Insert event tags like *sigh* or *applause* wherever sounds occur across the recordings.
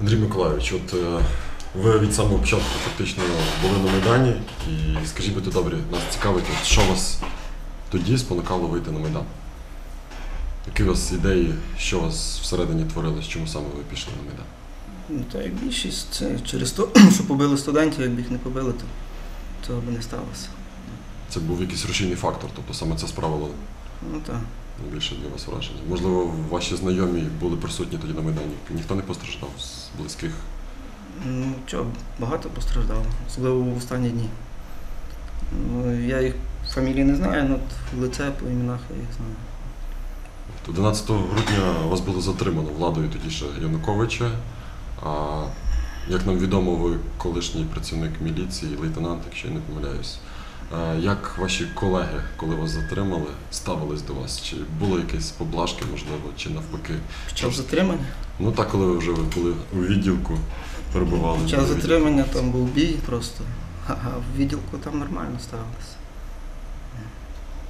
Андрій Миколайович, от е, ви від самого початку фактично були на Майдані, і скажіть будьте добрі, нас цікавить, от що вас тоді спонукало вийти на Майдан? Які у вас ідеї, що у вас всередині творилось, чому саме ви пішли на Майдан? Ну, та як більшість, це через те, *clears throat* що побили студентів, якби їх не побили, то цього би не сталося. Це був якийсь рушійний фактор, тобто саме це справило Ну так. Найбільше для вас враження. Можливо, ваші знайомі були присутні тоді на Майдані. Ніхто не постраждав з близьких. Ну чого, багато постраждало, особливо в останні дні. Ну, я їх фамілії не знаю, але в лице по іменах я їх знаю. От 11 грудня вас було затримано владою тоді ще Януковича. А як нам відомо, ви колишній працівник міліції, лейтенант, якщо я не помиляюсь. А Як ваші колеги, коли вас затримали, ставились до вас? Чи було якісь поблажки, можливо, чи навпаки? Під час затримання? Ну так, коли ви вже були у відділку, перебували. Під час затримання там був бій просто. А в відділку там нормально ставилися.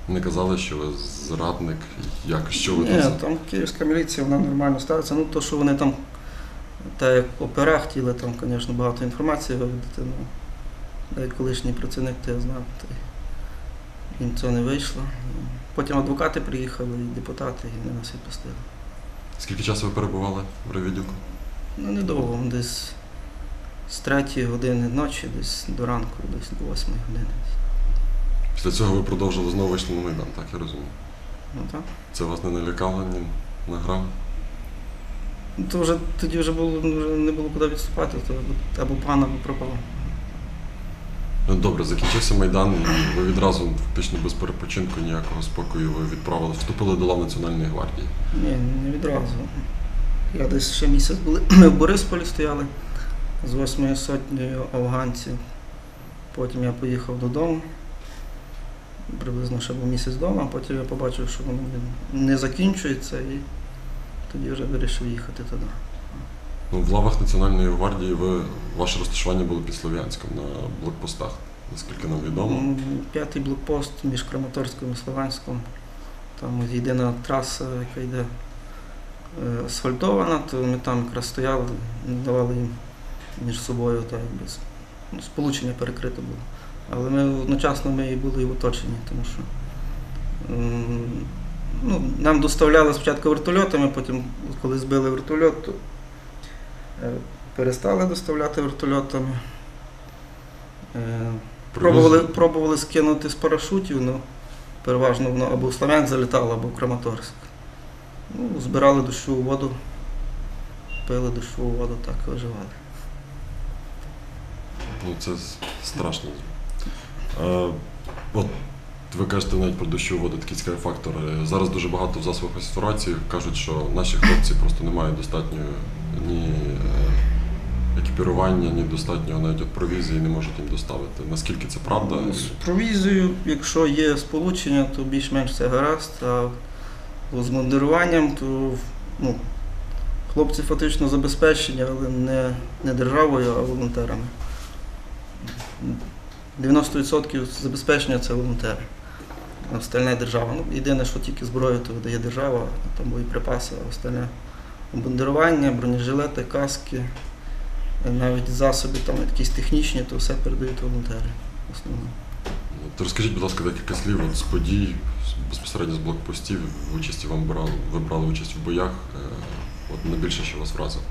Не казали, що ви зрадник, як що ви Ні, там київська міліція, вона нормально ставиться. Ну, то, що вони там, так як опера хотіли, там, звісно, багато інформації виведати, ну, да колишній працівник, то я знав, то їм це не вийшло. Потім адвокати приїхали, і депутати, і вони нас відпустили. Скільки часу ви перебували в райвідділку? Ну, недовго, десь з третьої години ночі, десь до ранку, десь до восьмої години. Після цього ви продовжили знову вийшли на Майдан, так я розумію. Ну так. Це вас не налякало, ні на грам? Ну, То вже тоді вже було ну, вже не було куди відступати, то або- або пан, або пропав. Ну добре, закінчився Майдан, і ви відразу фактично без перепочинку ніякого спокою ви відправили, вступили до лав Національної гвардії. Ні, не відразу. Я десь ще місяць були. *clears throat* Ми в Борисполі стояли з восьмою сотнею афганців. Потім я поїхав додому. Приблизно ще був місяць вдома, а потім я побачив, що воно не закінчується, і тоді вже вирішив їхати туди. Ну, в лавах Національної гвардії ви ваше розташування було під Слов'янськом на блокпостах, наскільки нам відомо. П'ятий блокпост між Краматорськом і Слов'янськом. Там єдина траса, яка йде е, асфальтована, то ми там якраз стояли, давали їм між собою так, якби, ну, сполучення перекрите було. Але ми одночасно ми і були і в оточенні, тому що ну, нам доставляли спочатку вертольотами, потім, коли збили вертольот, то перестали доставляти вертольотами. Е, Пробували, пробували скинути з парашутів, ну переважно воно або в Слов'янськ залітало, або в Краматорськ. Ну, збирали дощову воду, пили дощову воду, так і виживали. Ну, це страшно. Е, от ви кажете навіть про дощову воду, такий цікавий фактор. Е, Зараз дуже багато в засобах інформації кажуть, що наші хлопці просто не мають достатньої ні е, екіпірування, ні достатнього навіть от провізії не можуть їм доставити. Наскільки це правда? Ну, З провізією, якщо є сполучення, то більш-менш це гаразд, а з мундируванням, то ну, хлопці фактично забезпечені, але не, не державою, а волонтерами. 90% забезпечення це волонтери. Остальне держава. Ну, єдине, що тільки зброю то видає держава, там боєприпаси, а остальне бандирування, бронежилети, каски, навіть засоби там якісь технічні, то все передають волонтери. в основному. От розкажіть, будь ласка, декілька слів з подій, безпосередньо з блокпостів, в участі вам брали, ви брали участь в боях. Е, От найбільше, що вас вразило.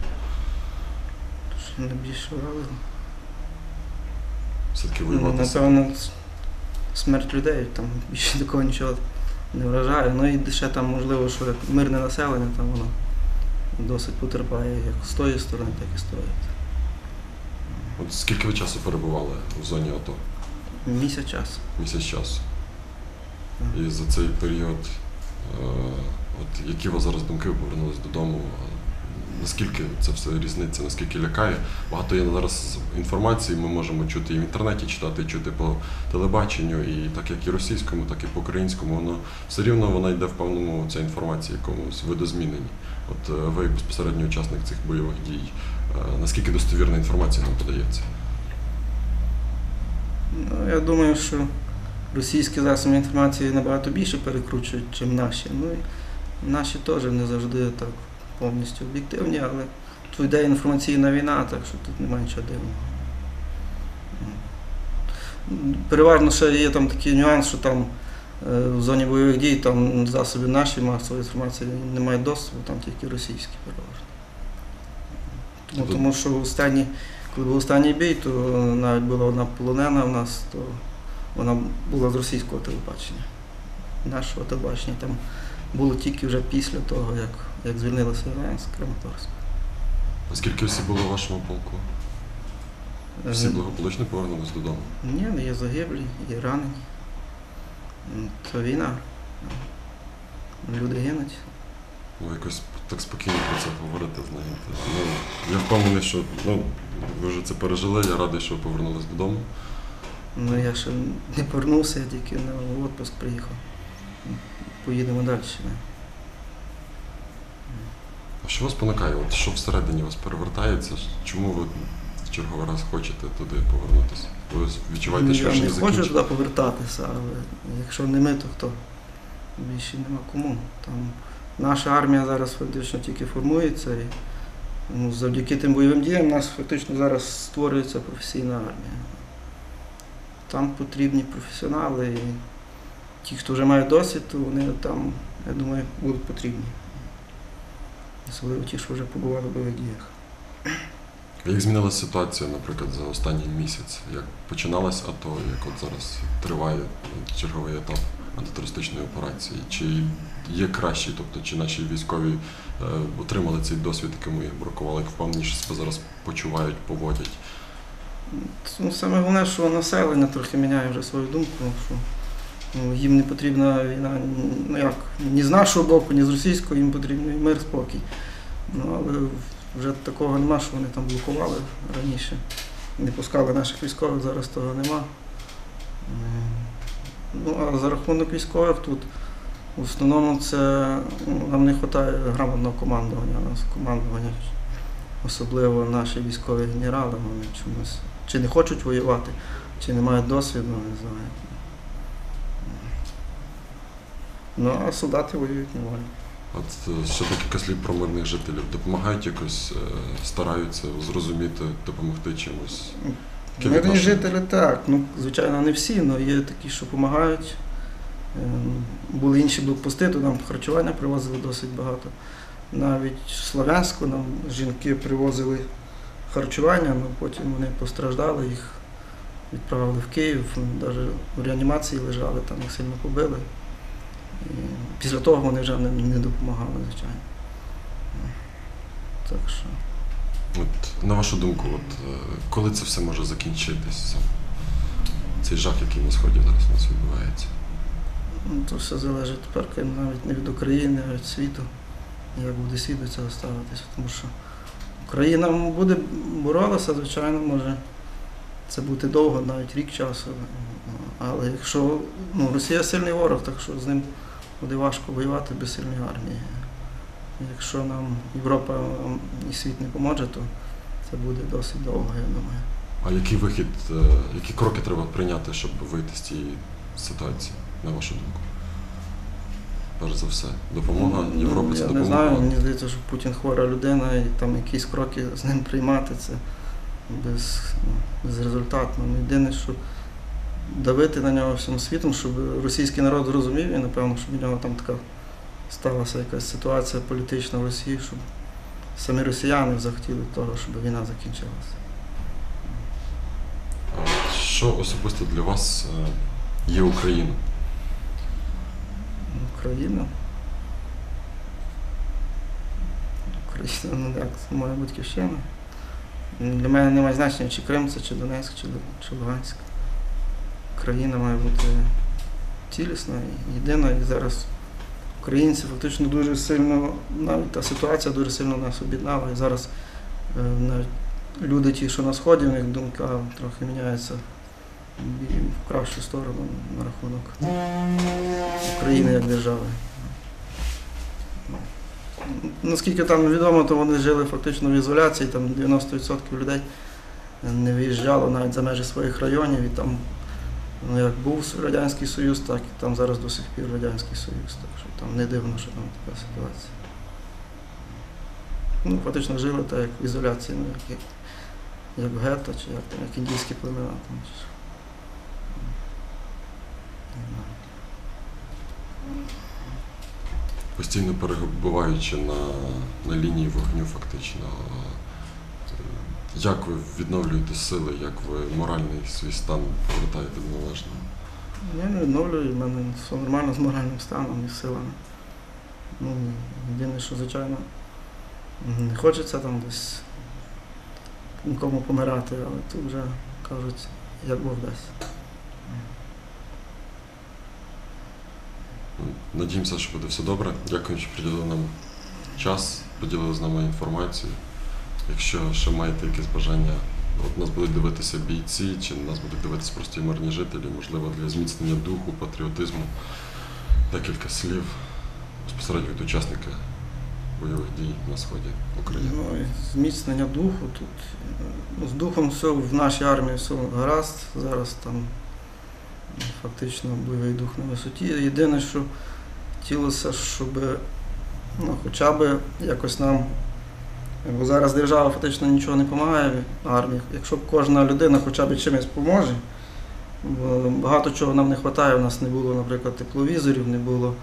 Що найбільше вразило? Все-таки Ну, воювати. Напевно, смерть людей, там більше такого нічого не вражає. Ну і ще там, можливо, що мирне населення, там воно досить потерпає як з тої сторони, так і з тої. От скільки ви часу перебували в зоні АТО? Місяць часу. Місяць часу. І за цей період, е, от які у вас зараз думки, ви повернулись додому? Наскільки це все різниця, наскільки лякає? Багато є зараз інформації, ми можемо чути і в інтернеті читати, чути по телебаченню, і так як і російському, так і по українському, воно все рівно вона йде в певному ця інформація якомусь видозміненні. От е, ви безпосередньо учасник цих бойових дій, е, наскільки достовірна інформація нам подається? Ну, я думаю, що російські засоби інформації набагато більше перекручують, ніж наші. Ну наші теж не завжди так повністю об'єктивні, але тут йде інформаційна війна, так що тут немає нічого дивного. Переважно ще є там такий нюанс, що там е, в зоні бойових дій там засоби наші масової інформації не мають доступу, там тільки російські переважно. Тому, Тобто- тому що останні, коли був останній бій, то навіть була одна полонена в нас, то вона була з російського телебачення. Нашого телебачення там було тільки вже після того, як, як звільнилося Ілянськ, Краматорськ. А скільки осіб було в вашому полку? Всі Е, благополучно повернулись додому. Ні, ну, є загиблі, є ранені. Це війна. Люди гинуть. Ну, якось так спокійно про це говорити, знаєте. Ну, я впевнений, що ну, ви вже це пережили, я радий, що ви повернулись додому. Ну я ще не повернувся, я тільки на відпуск приїхав. Поїдемо далі. А що вас спонукає? От що всередині вас перевертається? Чому ви черговий раз хочете туди повернутися? Ви відчуваєте, що Ну, я вже не не хочу туди повертатися, але якщо не ми, то хто? Більше нема кому. Там наша армія зараз фактично тільки формується. І, ну, завдяки тим бойовим діям у нас фактично зараз створюється професійна армія. Там потрібні професіонали. І ті, хто вже мають досвід, то вони там, я думаю, будуть потрібні. Особливо ті, що вже побували в бойових діях. Як змінилася ситуація, наприклад, за останній місяць? Як починалась АТО, як от зараз триває черговий етап антитерористичної операції? Чи є кращі, тобто чи наші військові е, отримали цей досвід, якому їх бракувало, як впевненіше себе зараз почувають, поводять? Ну, саме головне, що населення трохи міняє вже свою думку, що ну, їм не потрібна війна ну, як, ні з нашого боку, ні з російського, їм потрібен мир, спокій. Ну, але вже такого нема, що вони там блокували раніше. Не пускали наших військових, зараз того нема. Ем, Ну, а за рахунок військових тут в основному це ну, нам не вистачає грамотного командування. У нас командування, особливо наші військові генерали, вони чомусь чи не хочуть воювати, чи не мають досвіду, не знаю. Ну, а солдати воюють нормально. От е, ще декілька слів про мирних жителів. Допомагають якось, е, стараються зрозуміти, допомогти чимось. Яке Мирні відношення? жителі так, ну, звичайно, не всі, але є такі, що допомагають. Ем, Були інші блокпости, то нам харчування привозили досить багато. Навіть в Слов'янську нам жінки привозили харчування, але потім вони постраждали, їх відправили в Київ, навіть в реанімації лежали, там їх сильно побили. Після того вони вже не, не допомагали, звичайно. Так що. От, на вашу думку, от, е, коли це все може закінчитися? Цей жах, який на сході зараз у нас відбувається. Ну, то все залежить тепер навіть не від України, а від світу. Як буде світ до цього ставитися. Тому що Україна буде боролася, звичайно, може це бути довго, навіть рік часу. Але якщо ну, Росія сильний ворог, так що з ним буде важко воювати без сильної армії. Якщо нам Європа і світ не поможе, то це буде досить довго, я думаю. А який вихід, е, які кроки треба прийняти, щоб вийти з цієї ситуації, на вашу думку? Перш за все, допомога Ну, Європи це Я допомога. не знаю, мені здається, що Путін хвора людина і там якісь кроки з ним приймати це без, ну, безрезультатно. Ну, Єдине, що давити на нього всьому світом, щоб російський народ зрозумів і, напевно, щоб у нього там така сталася якась ситуація політична в Росії, щоб самі росіяни захотіли того, щоб війна закінчилася. Що особисто для вас е, є Україна? Україна. Україна, ну як, це моя батьківщина. Для мене немає значення, чи Крим це, чи Донецьк, чи, чи Луганськ. Країна має бути цілісна єдина. І зараз українці фактично дуже сильно, навіть та ситуація дуже сильно нас об'єднала. І зараз е, навіть люди, ті, що на сході, у них думка трохи міняється в кращу сторону на рахунок України як держави. Наскільки там відомо, то вони жили фактично в ізоляції, там 90% людей не виїжджало навіть за межі своїх районів. І там, ну, як був Радянський Союз, так і там зараз до сих пір Радянський Союз. Так що там не дивно, що там така ситуація. ну, фактично жили так, як в ізоляції, ну, як, як гетто, чи як, як індійські племена. Там, чи що. Не знаю. Постійно перебуваючи на, на лінії вогню, фактично. Як ви відновлюєте сили, як ви моральний свій стан повертаєте до належного? Я не відновлюю, в мене все нормально з моральним станом і силами. Ну, єдине, що, звичайно, не хочеться там десь нікому помирати, але тут вже кажуть, як Бог дасть. Надіємося, що буде все добре. Дякую, що приділили нам час, поділили з нами інформацію. Якщо ще маєте якесь бажання, от нас будуть дивитися бійці, чи нас будуть дивитися просто і мирні жителі, можливо, для зміцнення духу, патріотизму, декілька слів безпосередньо від учасника бойових дій на сході України. Ну, і зміцнення духу тут. Ну, з духом все в нашій армії все гаразд. Зараз там фактично бойовий дух на висоті. Єдине, що хотілося, щоб ну, хоча б якось нам. Бо зараз держава фактично нічого не допомагає армії. Якщо б кожна людина хоча б чимось поможе, бо багато чого нам не вистачає. У нас не було, наприклад, тепловізорів, не було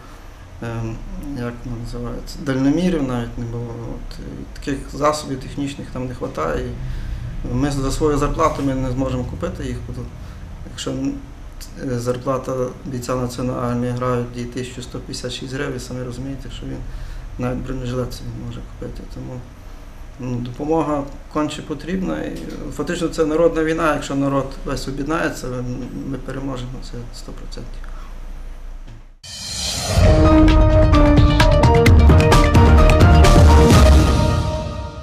ем, як воно називається, дальномірів навіть не було. От, і таких засобів технічних там не вистачає. Ми за свою зарплату ми не зможемо купити їх. Якщо е, зарплата бійця національної армії грають і 1156 гривень, самі розумієте, що він навіть бронежилет собі може купити. Тому ну, допомога конче потрібна. І фактично це народна війна. Якщо народ весь об'єднається, ми переможемо це 100%.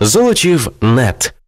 Золочів нет.